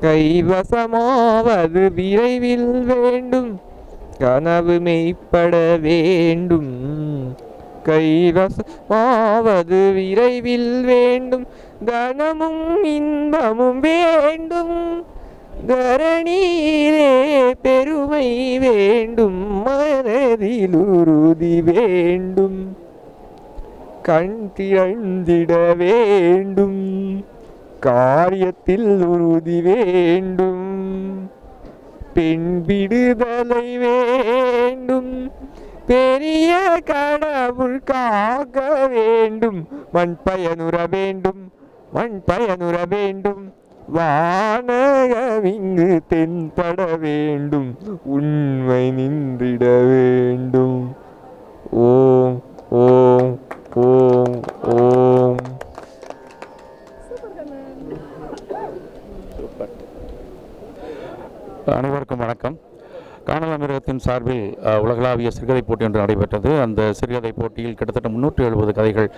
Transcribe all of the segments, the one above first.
கைவசமாவது விரைவில் வேண்டும். கனவு மெய்ப்பட வேண்டும். கைவசமாவது விரைவில் வேண்டும். தனமும் இன்பமும் வேண்டும். தரணியிலே பெருமை வேண்டும். மனதில் உறுதி வேண்டும். கண் திறந்திட வேண்டும். காரியத்தில் உறுதி வேண்டும். பெண் விடுதலை வேண்டும். பெரிய கடவுள் காக்க வேண்டும். மண் பயனுற வேண்டும். மண் பயனுற வேண்டும். வானகவிங்கு தென்பட வேண்டும். உண்மை நின்றிட வேண்டும். ஓம் ஓம் ஓம். அனைவருக்கும் வணக்கம். காணல் அமீரகத்தின் சார்பில் உலகளாவிய சிறுகதை போட்டி ஒன்று நடைபெற்றது. அந்த சிறுகதை போட்டியில் கிட்டத்தட்ட முன்னூற்றி எழுபது கதைகள்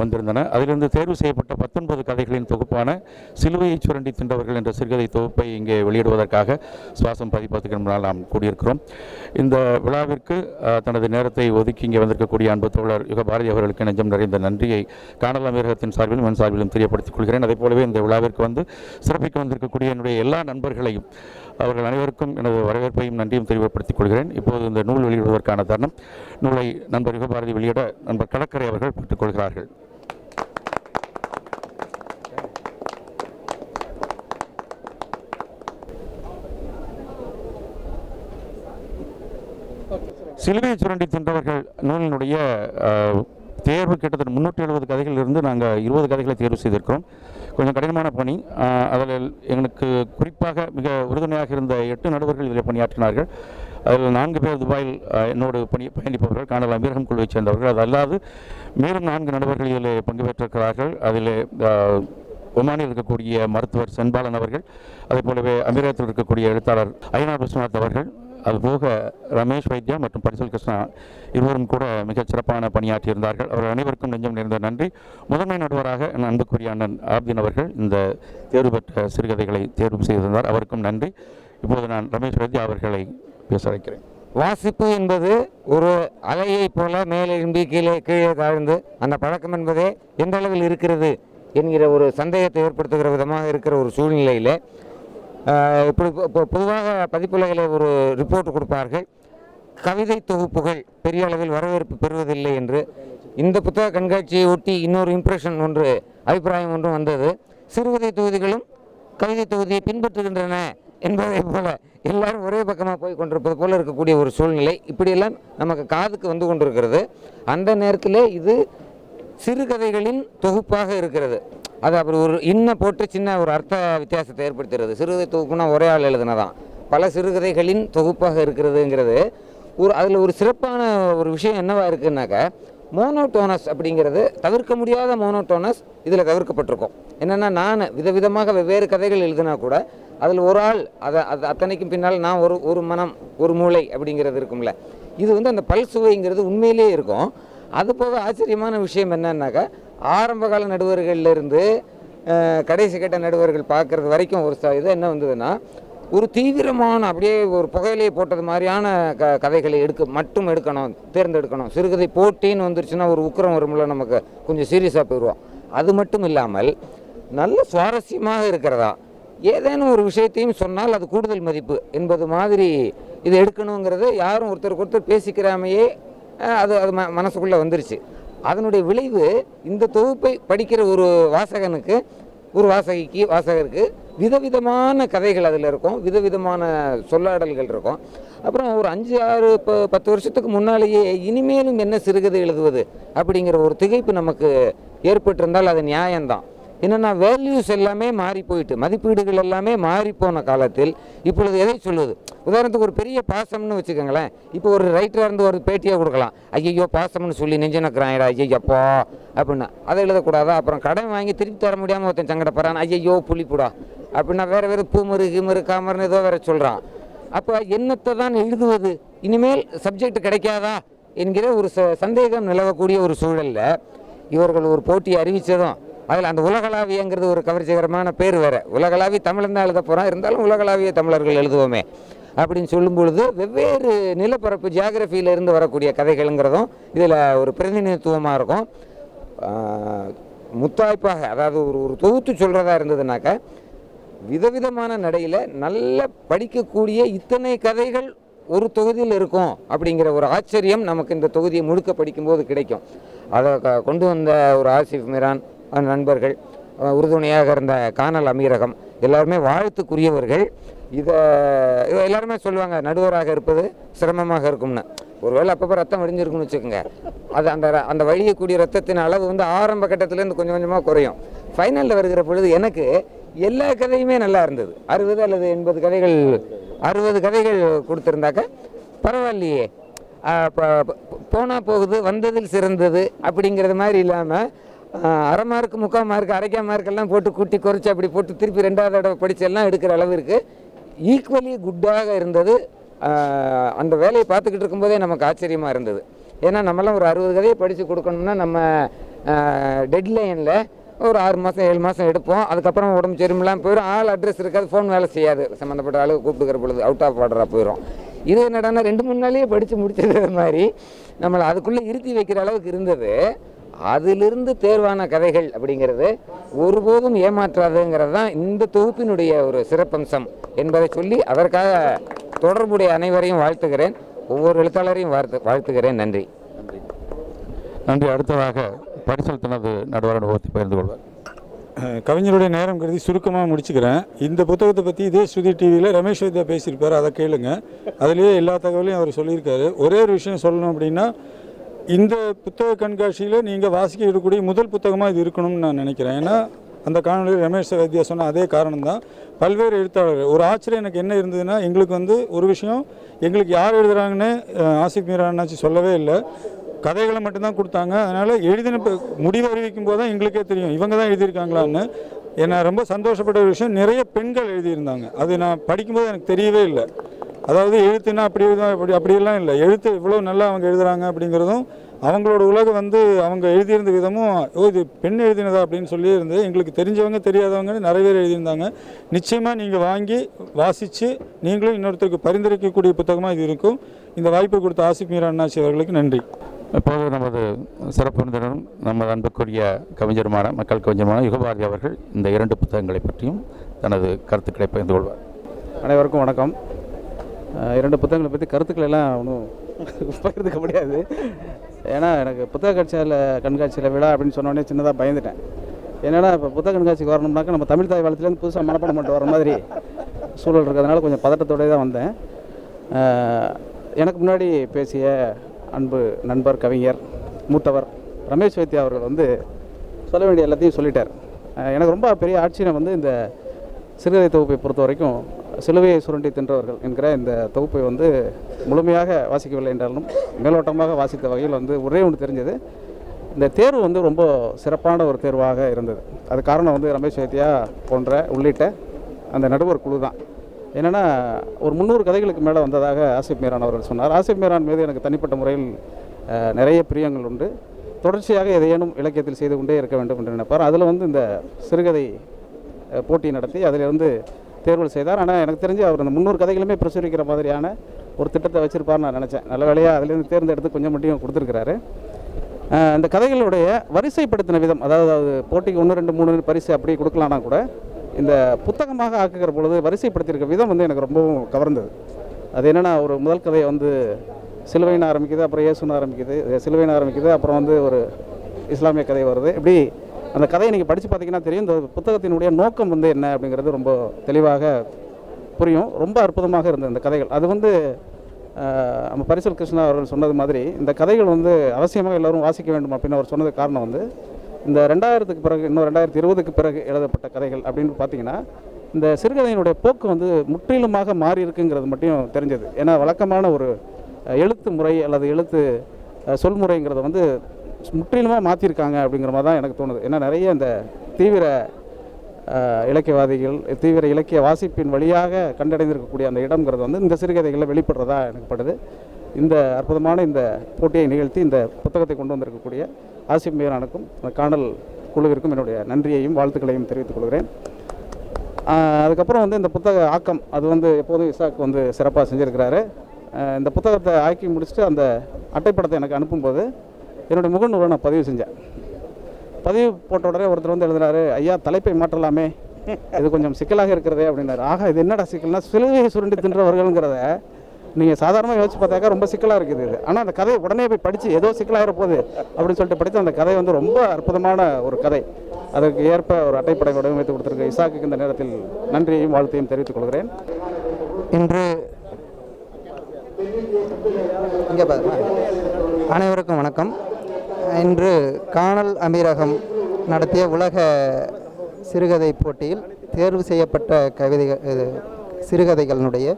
வந்திருந்தன. அதிலிருந்து தேர்வு செய்யப்பட்ட பத்தொன்பது கதைகளின் தொகுப்பான சிலுவையை சுரண்டி தின்றவர்கள் என்ற சிறுகதை தொகுப்பை இங்கே வெளியிடுவதற்காக சுவாசம் பதிப்பத்துக்கு முன்னால் நாம் கூடியிருக்கிறோம். இந்த விழாவிற்கு தனது நேரத்தை ஒதுக்கி இங்கே வந்திருக்கக்கூடிய அன்பு தோழர் யுக பாரதி அவர்களுக்கு நெஞ்சம் நிறைந்த நன்றியை காணலாம் அமீரகத்தின் சார்பிலும் என் சார்பிலும் தெரியப்படுத்திக் கொள்கிறேன். அதே போலவே இந்த விழாவிற்கு வந்து சிறப்பிக்க வந்திருக்கக்கூடிய என்னுடைய எல்லா நண்பர்களையும் அவர்கள் அனைவருக்கும் எனது வரவேற்பையும் நன்றியும் தெரியப்படுத்திக் கொள்கிறேன். இப்போது இந்த நூல் வெளியிடுவதற்கான தருணம் நூலை நண்பர் யுகபாரதி வெளியிட நண்பர் கடற்கரை அவர்கள் பெற்றுக்கொள்கிறார்கள் சிலுவை சுரண்டி தின்றவர்கள் நூலினுடைய தேர்வு கிட்டத்தட்ட முந்நூற்றி எழுபது கதைகளிலிருந்து நாங்கள் இருபது கதைகளை தேர்வு செய்திருக்கிறோம். கொஞ்சம் கடினமான பணி. அதில் எங்களுக்கு குறிப்பாக மிக உறுதுணையாக இருந்த எட்டு நடுவர்கள் இதில் பணியாற்றினார்கள். அதில் நான்கு பேர் துபாயில் என்னோடு பணி பயணிப்பவர்கள் காணல் அமீரகம் குழுவைச் சேர்ந்தவர்கள். அது அல்லாது மேலும் நான்கு நடுவர்கள் இதில் பங்கு பெற்றிருக்கிறார்கள். அதில் ஒமானில் இருக்கக்கூடிய மருத்துவர் சென்பாலன் அவர்கள் அதே போலவே அமீரகத்தில் இருக்கக்கூடிய எழுத்தாளர் ஐநார் விஸ்வநாத் அவர்கள் அதுபோக ரமேஷ் வைத்யா மற்றும் பரிசல் கிருஷ்ணா இருவரும் கூட மிகச் சிறப்பான பணியாற்றியிருந்தார்கள். அவர்கள் அனைவருக்கும் நெஞ்சம் நிறைந்த நன்றி. முதன்மை நடுவராக என் அன்புக்குரிய அண்ணன் ஆப்தின் அவர்கள் இந்த தேர்வு பெற்ற சிறுகதைகளை தேர்வு செய்திருந்தார். அவருக்கும் நன்றி. இப்போது நான் ரமேஷ் வைத்யா அவர்களை பேச வைக்கிறேன். வாசிப்பு என்பது ஒரு அலையைப் போல மேலே எழும்பி கீழே கீழே தாழ்ந்து அந்த பழக்கம் என்பதே எந்த அளவில் இருக்கிறது என்கிற ஒரு சந்தேகத்தை ஏற்படுத்துகிற விதமாக இருக்கிற ஒரு சூழ்நிலையில் பொதுவாக பதிப்புலகில் ஒரு ரிப்போர்ட் கொடுப்பார்கள். கவிதை தொகுப்புகள் பெரிய அளவில் வரவேற்பு பெறுவதில்லை என்று. இந்த புத்தக கண்காட்சியை ஒட்டி இன்னொரு இம்ப்ரெஷன் ஒன்று அபிப்பிராயம் ஒன்றும் வந்தது. சிறுகதை தொகுதிகளும் கவிதை தொகுதியை பின்பற்றுகின்றன என்பதை போல எல்லாரும் ஒரே பக்கமாக போய் கொண்டிருப்பது போல இருக்கக்கூடிய ஒரு சூழ்நிலை. இப்படியெல்லாம் நமக்கு காதுக்கு வந்து கொண்டிருக்கிறது. அந்த நேரத்தில் இது சிறுகதைகளின் தொகுப்பாக இருக்கிறது. அது அப்புறம் ஒரு இன்ன போட்டு சின்ன ஒரு அர்த்த வித்தியாசத்தை ஏற்படுத்துகிறது. சிறுகதை தொகுப்புனா ஒரே ஆள் எழுதுனதான். பல சிறுகதைகளின் தொகுப்பாக இருக்கிறதுங்கிறது ஒரு அதில் ஒரு சிறப்பான ஒரு விஷயம் என்னவா இருக்குன்னாக்கா மோனோட்டோனஸ் அப்படிங்கிறது தவிர்க்க முடியாத மோனோட்டோனஸ் இதில் தவிர்க்கப்பட்டிருக்கும். என்னென்னா நான் விதவிதமாக வெவ்வேறு கதைகள் எழுதினா கூட அதில் ஒரு ஆள் அதை அது அத்தனைக்கும் பின்னால் நான் ஒரு ஒரு மனம் ஒரு மூளை அப்படிங்கிறது இருக்கும்ல. இது வந்து அந்த பல் சுவைங்கிறது உண்மையிலேயே இருக்கும். அது போக ஆச்சரியமான விஷயம் என்னன்னாக்கா ஆரம்பகால நடுவர்கள்லேருந்து கடைசி கட்ட நடுவர்கள் பார்க்குறது வரைக்கும் ஒரு ச- இது என்ன வந்ததுன்னா ஒரு தீவிரமான அப்படியே ஒரு புகையிலேயே போட்டது மாதிரியான க கதைகளை எடுக்க மட்டும் எடுக்கணும் தேர்ந்தெடுக்கணும். சிறுகதை போட்டின்னு வந்துருச்சுன்னா ஒரு உக்கிரம் வரும்ல நமக்கு கொஞ்சம் சீரியஸாக போயிடுவோம். அது மட்டும் இல்லாமல் நல்ல சுவாரஸ்யமாக இருக்கிறதா? ஏதேனும் ஒரு விஷயத்தையும் சொன்னால் அது கூடுதல் மதிப்பு என்பது மாதிரி இது எடுக்கணுங்கிறத யாரும் ஒருத்தருக்கு ஒருத்தர் பேசிக்கிறாமையே அது அது ம மனசுக்குள்ளே வந்துருச்சு. அதனுடைய விளைவு இந்த தொகுப்பை படிக்கிற ஒரு வாசகனுக்கு ஒரு வாசகிக்கு வாசகருக்கு விதவிதமான கதைகள் அதில் இருக்கும். விதவிதமான சொல்லாடல்கள் இருக்கும். அப்புறம் ஒரு அஞ்சு ஆறு இப்போ பத்து வருஷத்துக்கு முன்னாலேயே இனிமேலும் என்ன சிறுகதை எழுதுவது அப்படிங்கிற ஒரு திகைப்பு நமக்கு ஏற்பட்டிருந்தால் அது நியாயம்தான். என்னென்னா வேல்யூஸ் எல்லாமே மாறி போயிட்டு மதிப்பீடுகள் எல்லாமே மாறி போன காலத்தில் இப்பொழுது எதை சொல்லுது உதாரணத்துக்கு ஒரு பெரிய பாசம்னு வச்சுக்கோங்களேன். இப்போ ஒரு ரைட்டராக இருந்து ஒரு பேட்டியை கொடுக்கலாம். ஐயையோ பாசம்னு சொல்லி நெஞ்சு ஐயோ ஐயப்பா அப்படின்னா. அதை எழுதக்கூடாதா? அப்புறம் கடன் வாங்கி திருப்பி தர முடியாமல் ஒருத்தன் சங்கடப்படுறான் ஐயையோ புளிப்புடா அப்படின்னா வேறு வேறு பூமரு கிமரு காமர்னு ஏதோ வேற சொல்கிறான் அப்போ என்னத்தை தான் எழுதுவது? இனிமேல் சப்ஜெக்ட் கிடைக்காதா? என்கிற ஒரு ச சந்தேகம் நிலவக்கூடிய ஒரு சூழலில் இவர்கள் ஒரு போட்டியை அறிவித்ததும் அதில் அந்த உலகளாவியங்கிறது ஒரு கவர்ச்சிகரமான பேர் வேறு. உலகளாவி தமிழன் தான் எழுத போகிறோம் இருந்தாலும் உலகளாவிய தமிழர்கள் எழுதுவோமே அப்படின்னு சொல்லும் பொழுது வெவ்வேறு நிலப்பரப்பு ஜியாகிரஃபியிலிருந்து வரக்கூடிய கதைகள்ங்கிறதும் இதில் ஒரு பிரதிநிதித்துவமாக இருக்கும். முத்தாய்ப்பாக அதாவது ஒரு ஒரு தொகுத்து சொல்கிறதா இருந்ததுனாக்கா விதவிதமான நடையில் நல்ல படிக்கக்கூடிய இத்தனை கதைகள் ஒரு தொகுதியில் இருக்கும் அப்படிங்கிற ஒரு ஆச்சரியம் நமக்கு இந்த தொகுதியை முழுக்க படிக்கும்போது கிடைக்கும். அதை க- கொண்டு வந்த ஒரு ஆசிஃப் மிரான் நண்பர்கள் உறுதுணையாக இருந்த கானல் அமீரகம் எல்லாருமே வாழ்த்துக்குரியவர்கள். இதை இதை எல்லாருமே சொல்லுவாங்க நடுவராக இருப்பது சிரமமாக இருக்கும்னு. ஒருவேளை அப்பப்போ ரத்தம் வடிஞ்சிருக்குன்னு வச்சுக்கோங்க. அது அந்த ர- அந்த வழியக்கூடிய ரத்தத்தின் அளவு வந்து ஆரம்ப கட்டத்திலேருந்து கொஞ்சம் கொஞ்சமாக குறையும். ஃபைனலில் வருகிற பொழுது எனக்கு எல்லா கதையுமே நல்லா இருந்தது. அறுபது அல்லது எண்பது கதைகள் அறுபது கதைகள் கொடுத்துருந்தாக்க பரவாயில்லையே. போனால் போகுது வந்ததில் சிறந்தது அப்படிங்கிறது மாதிரி இல்லாமல் அரை மார்க் முக்கால் மார்க் அரைக்கா மார்க்கெல்லாம் போட்டு கூட்டி குறைச்சி அப்படி போட்டு திருப்பி ரெண்டாவது தடவை படிச்செல்லாம் எடுக்கிற அளவிற்கு ஈக்குவலி குட்டாக இருந்தது. அந்த வேலையை பார்த்துக்கிட்டு இருக்கும்போதே நமக்கு ஆச்சரியமாக இருந்தது. ஏன்னா நம்மலாம் ஒரு அறுபது கதையை படித்து கொடுக்கணும்னா நம்ம டெட்லைனில் ஒரு ஆறு மாதம் ஏழு மாதம் எடுப்போம். அதுக்கப்புறம் உடம்பு சரியில்லாமல் போயிடும் ஆள் அட்ரஸ் இருக்காது ஃபோன் வேலை செய்யாது. சம்மந்தப்பட்ட ஆளு கூப்பிட்டுக்கிற பொழுது அவுட் ஆஃப் ஆர்டராக போயிடும் இது என்னடான்னா ரெண்டு மூணு நாளையே படித்து முடிச்சிருக்கிற மாதிரி நம்மளை அதுக்குள்ளே இருத்தி வைக்கிற அளவுக்கு இருந்தது. அதிலிருந்து தேர்வான கதைகள் அப்படிங்கிறது ஒருபோதும் ஏமாற்றாதுங்கிறது தான் இந்த தொகுப்பினுடைய ஒரு சிறப்பம்சம் என்பதை சொல்லி அதற்காக தொடர்புடைய அனைவரையும் வாழ்த்துகிறேன். ஒவ்வொரு எழுத்தாளரையும் வாழ்த்து வாழ்த்துகிறேன். நன்றி. நன்றி. அடுத்ததாக பரிசல் தனது நடுவர் அனுபவத்தை பகிர்ந்து கொள்வார். கவிஞருடைய நேரம் கருதி சுருக்கமாக முடிச்சுக்கிறேன். இந்த புத்தகத்தை பற்றி இதே ஸ்ருதி டிவியில் ரமேஷ் வித்யா பேசியிருப்பார் அதை கேளுங்க. அதுலேயே எல்லா தகவலையும் அவர் சொல்லியிருக்காரு. ஒரே ஒரு விஷயம் சொல்லணும் அப்படின்னா இந்த புத்தக கண்காட்சியில் நீங்கள் வாசிக்க இருக்கக்கூடிய முதல் புத்தகமாக இது இருக்கணும்னு நான் நினைக்கிறேன். ஏன்னா அந்த காணொலியில் ரமேஷ் வைத்தியா சொன்ன அதே காரணம் தான் பல்வேறு எழுத்தாளர்கள் ஒரு ஆச்சரியம் எனக்கு என்ன இருந்ததுன்னா எங்களுக்கு வந்து ஒரு விஷயம் எங்களுக்கு யார் எழுதுறாங்கன்னு ஆசிப் மீரானாச்சு சொல்லவே இல்லை. கதைகளை மட்டும்தான் கொடுத்தாங்க. அதனால் எழுதின முடிவு அறிவிக்கும் போது தான் எங்களுக்கே தெரியும். இவங்க தான் எழுதியிருக்காங்களான்னு. என்னை ரொம்ப சந்தோஷப்பட்ட ஒரு விஷயம். நிறைய பெண்கள் எழுதியிருந்தாங்க. அது நான் படிக்கும்போது எனக்கு தெரியவே இல்லை. அதாவது எழுத்துனா அப்படி எழுதுனா அப்படி அப்படியெல்லாம் இல்லை. எழுத்து இவ்வளோ நல்லா அவங்க எழுதுறாங்க அப்படிங்கிறதும் அவங்களோட உலகம் வந்து அவங்க எழுதியிருந்த விதமும் ஓ இது பெண் எழுதினதா அப்படின்னு சொல்லி இருந்து எங்களுக்கு தெரிஞ்சவங்க தெரியாதவங்க நிறைய பேர் எழுதியிருந்தாங்க. நிச்சயமாக நீங்கள் வாங்கி வாசித்து நீங்களும் இன்னொருத்தருக்கு பரிந்துரைக்கக்கூடிய புத்தகமாக இது இருக்கும். இந்த வாய்ப்பை கொடுத்த ஆசிப் மீரா அண்ணாச்சி அவர்களுக்கு நன்றி. இப்போது நமது சிறப்பு விருந்தினரும் நமது அன்புக்குரிய கவிஞருமான மக்கள் கவிஞருமான யுகபாரதி அவர்கள் இந்த இரண்டு புத்தகங்களை பற்றியும் தனது கருத்துக்களை பகிர்ந்து கொள்வார். அனைவருக்கும் வணக்கம். இரண்டு புத்தகங்களை பற்றி கருத்துக்கள் எல்லாம் ஒன்றும் பகிர்ந்துக்க முடியாது. ஏன்னா எனக்கு புத்தக கட்சியில் கண்காட்சியில் விழா அப்படின்னு சொன்னோடனே சின்னதாக பயந்துட்டேன். என்னன்னா இப்போ புத்தக கண்காட்சிக்கு வரணும்னாக்கா நம்ம தமிழ் தாய் வளத்துலேருந்து புதுசாக மனப்பாடம் பண்ணிட்டு வர மாதிரி சூழல் இருக்கிறதுனால கொஞ்சம் பதட்டத்தோடய தான் வந்தேன். எனக்கு முன்னாடி பேசிய அன்பு நண்பர் கவிஞர் மூத்தவர் ரமேஷ் வைத்தியா அவர்கள் வந்து சொல்ல வேண்டிய எல்லாத்தையும் சொல்லிட்டார். எனக்கு ரொம்ப பெரிய ஆட்சியை வந்து இந்த சிறுகதை தொகுப்பை பொறுத்த வரைக்கும் சிலுவையை சுரண்டி தின்றவர்கள் என்கிற இந்த தொகுப்பை வந்து முழுமையாக வாசிக்கவில்லை என்றாலும் மேலோட்டமாக வாசித்த வகையில் வந்து ஒரே ஒன்று தெரிஞ்சது. இந்த தேர்வு வந்து ரொம்ப சிறப்பான ஒரு தேர்வாக இருந்தது. அது காரணம் வந்து ரமேஷ் வைத்தியா போன்ற உள்ளிட்ட அந்த நடுவர் குழு தான். என்னென்னா ஒரு முந்நூறு கதைகளுக்கு மேலே வந்ததாக ஆசிப் மீரான் அவர்கள் சொன்னார். ஆசிப் மீரான் மீது எனக்கு தனிப்பட்ட முறையில் நிறைய பிரியங்கள் உண்டு. தொடர்ச்சியாக எதையேனும் இலக்கியத்தில் செய்து கொண்டே இருக்க வேண்டும் என்று நினைப்பார். அதில் வந்து இந்த சிறுகதை போட்டி நடத்தி அதிலிருந்து தேர்வு செய்தார். ஆனால் எனக்கு தெரிஞ்சு அவர் அந்த முந்நூறு கதைகளுமே பிரசுரிக்கிற மாதிரியான ஒரு திட்டத்தை வச்சிருப்பார்னு நான் நினச்சேன். நல்ல வேலையாக அதுலேருந்து தேர்ந்தெடுத்து கொஞ்சம் மட்டும் கொடுத்துருக்கிறாரு. அந்த கதைகளுடைய வரிசைப்படுத்தின விதம் அதாவது அது போட்டிக்கு ஒன்று ரெண்டு மூணு பரிசு அப்படி கொடுக்கலான்னா கூட இந்த புத்தகமாக ஆக்குகிற பொழுது வரிசைப்படுத்தியிருக்க விதம் வந்து எனக்கு ரொம்பவும் கவர்ந்தது. அது என்னென்னா ஒரு முதல் கதையை வந்து சிலுவைன்னு ஆரம்பிக்குது அப்புறம் இயேசுன்னு ஆரம்பிக்குது சிலுவைன்னு ஆரம்பிக்குது அப்புறம் வந்து ஒரு இஸ்லாமிய கதை வருது. இப்படி அந்த கதையை நீங்கள் படித்து பார்த்தீங்கன்னா தெரியும். இந்த புத்தகத்தினுடைய நோக்கம் வந்து என்ன அப்படிங்கிறது ரொம்ப தெளிவாக புரியும். ரொம்ப அற்புதமாக இருந்தது இந்த கதைகள். அது வந்து நம்ம பரிசல் கிருஷ்ணா அவர்கள் சொன்னது மாதிரி இந்த கதைகள் வந்து அவசியமாக எல்லோரும் வாசிக்க வேண்டும் அப்படின்னு அவர் சொன்னது காரணம் வந்து இந்த ரெண்டாயிரத்துக்கு பிறகு இன்னும் ரெண்டாயிரத்தி இருபதுக்கு பிறகு எழுதப்பட்ட கதைகள் அப்படின்னு பார்த்தீங்கன்னா இந்த சிறுகதையினுடைய போக்கு வந்து முற்றிலுமாக மாறி இருக்குங்கிறது மட்டும் தெரிஞ்சது. ஏன்னா வழக்கமான ஒரு எழுத்து முறை அல்லது எழுத்து சொல்முறைங்கிறது சொல்முறைங்கிறத வந்து முற்றிலுமாக மாற்றிருக்காங்க அப்படிங்கிற மாதிரி தான் எனக்கு தோணுது. ஏன்னா நிறைய இந்த தீவிர இலக்கியவாதிகள் தீவிர இலக்கிய வாசிப்பின் வழியாக கண்டடைந்திருக்கக்கூடிய அந்த இடம்ங்கிறது வந்து இந்த சிறுகதைகளில் வெளிப்படுறதா எனக்கு படுது. இந்த அற்புதமான இந்த போட்டியை நிகழ்த்தி இந்த புத்தகத்தை கொண்டு வந்திருக்கக்கூடிய ஆசிப் மீரானுக்கும் அந்த காணல் குழுவிற்கும் என்னுடைய நன்றியையும் வாழ்த்துக்களையும் தெரிவித்துக் கொள்கிறேன். அதுக்கப்புறம் வந்து இந்த புத்தக ஆக்கம் அது வந்து எப்போதும் இசாக் வந்து சிறப்பாக செஞ்சுருக்கிறாரு. இந்த புத்தகத்தை ஆக்கி முடிச்சுட்டு அந்த அட்டைப்படத்தை எனக்கு அனுப்பும்போது என்னுடைய முகநூலை நான் பதிவு செஞ்சேன். பதிவு போட்ட உடனே ஒருத்தர் வந்து எழுதுனாரு ஐயா தலைப்பை மாற்றலாமே. இது கொஞ்சம் சிக்கலாக இருக்கிறதே அப்படின்னாரு. ஆகா இது என்னடா சிக்கல்னா சிலுவையை சுருண்டி தின்றவர்கள்ங்கிறத நீங்கள் சாதாரணமாக யோசிச்சு பார்த்தாக்கா ரொம்ப சிக்கலாக இருக்குது இது. ஆனால் அந்த கதையை உடனே போய் படித்து ஏதோ சிக்கலாக போகுது அப்படின்னு சொல்லிட்டு படித்து அந்த கதை வந்து ரொம்ப அற்புதமான ஒரு கதை. அதற்கு ஏற்ப ஒரு அட்டைப்படை வடிவமைத்து கொடுத்துருக்க இசாக்கு இந்த நேரத்தில் நன்றியையும் வாழ்த்தையும் தெரிவித்துக் கொள்கிறேன். இன்று இங்கே பாருங்க. அனைவருக்கும் வணக்கம். இன்று காணல் அமீரகம் நடத்திய உலக சிறுகதை போட்டியில் தேர்வு செய்யப்பட்ட கவிதைகள் இது, சிறுகதைகளினுடைய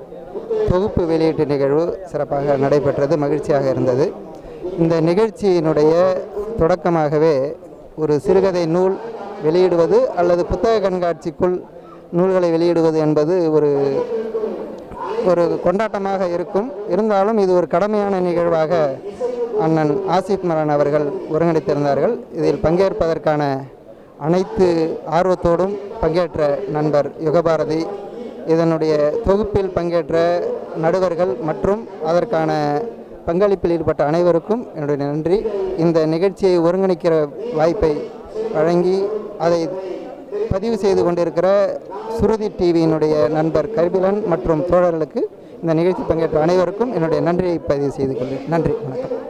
தொகுப்பு வெளியீட்டு நிகழ்வு சிறப்பாக நடைபெற்றது மகிழ்ச்சியாக இருந்தது. இந்த நிகழ்ச்சியினுடைய தொடக்கமாகவே ஒரு சிறுகதை நூல் வெளியிடுவது அல்லது புத்தக கண்காட்சிக்குள் நூல்களை வெளியிடுவது என்பது ஒரு ஒரு கொண்டாட்டமாக இருக்கும். இருந்தாலும் இது ஒரு கடமையான நிகழ்வாக அண்ணன் ஆசிப் மரன் அவர்கள் ஒருங்கிணைத்திருந்தார்கள். இதில் பங்கேற்பதற்கான அனைத்து ஆர்வத்தோடும் பங்கேற்ற நண்பர் யுகபாரதி. இதனுடைய தொகுப்பில் பங்கேற்ற நடுவர்கள் மற்றும் அதற்கான பங்களிப்பில் ஈடுபட்ட அனைவருக்கும் என்னுடைய நன்றி. இந்த நிகழ்ச்சியை ஒருங்கிணைக்கிற வாய்ப்பை வழங்கி அதை பதிவு செய்து கொண்டிருக்கிற சுருதி டிவியினுடைய நண்பர் கரிபிலன் மற்றும் தோழர்களுக்கு இந்த நிகழ்ச்சி பங்கேற்ற அனைவருக்கும் என்னுடைய நன்றியை பதிவு செய்து கொள்கிறேன். நன்றி வணக்கம்.